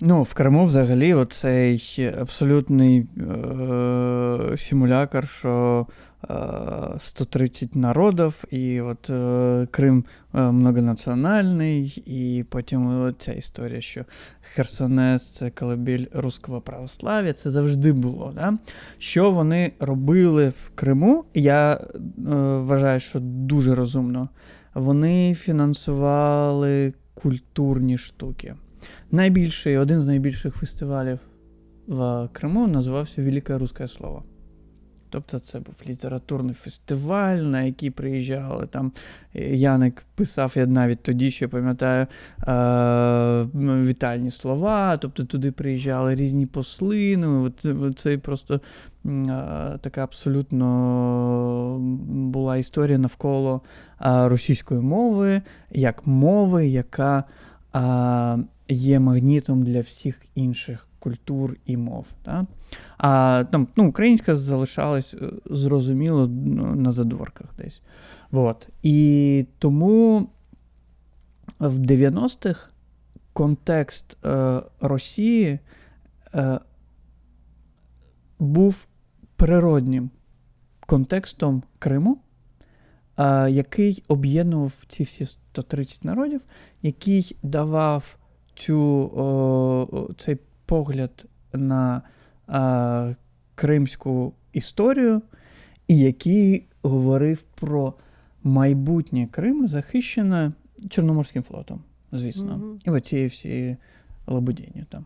Ну, в Криму взагалі оцей абсолютний е- симулякр, що е- 130 народів, і от е- Крим е- многонаціональний, і потім ця історія, що Херсонес це колыбіль руського православ'я, це завжди було. Да? Що вони робили в Криму, я е- вважаю, що дуже розумно. Вони фінансували культурні штуки. Найбільший, один з найбільших фестивалів в Криму називався Велике Руське Слово. Тобто це був літературний фестиваль, на який приїжджали там. е, Яник писав, я навіть тоді ще пам'ятаю е- вітальні слова. Тобто туди приїжджали різні посли. Ну, це, просто е- така абсолютно була історія навколо російської мови, як мови, яка е- є магнітом для всіх інших культур і мов. Да? А там ну, українська залишалась е, зрозуміло ну, на задворках десь. Вот. І тому в 90-х контекст е, Росії е, був природнім контекстом Криму, який об'єднував ці всі 130 народів, який давав цю, цей погляд на а, кримську історію, і який говорив про майбутнє Криму, захищене Чорноморським флотом, звісно. Мгм. І оці всі лабудіння там.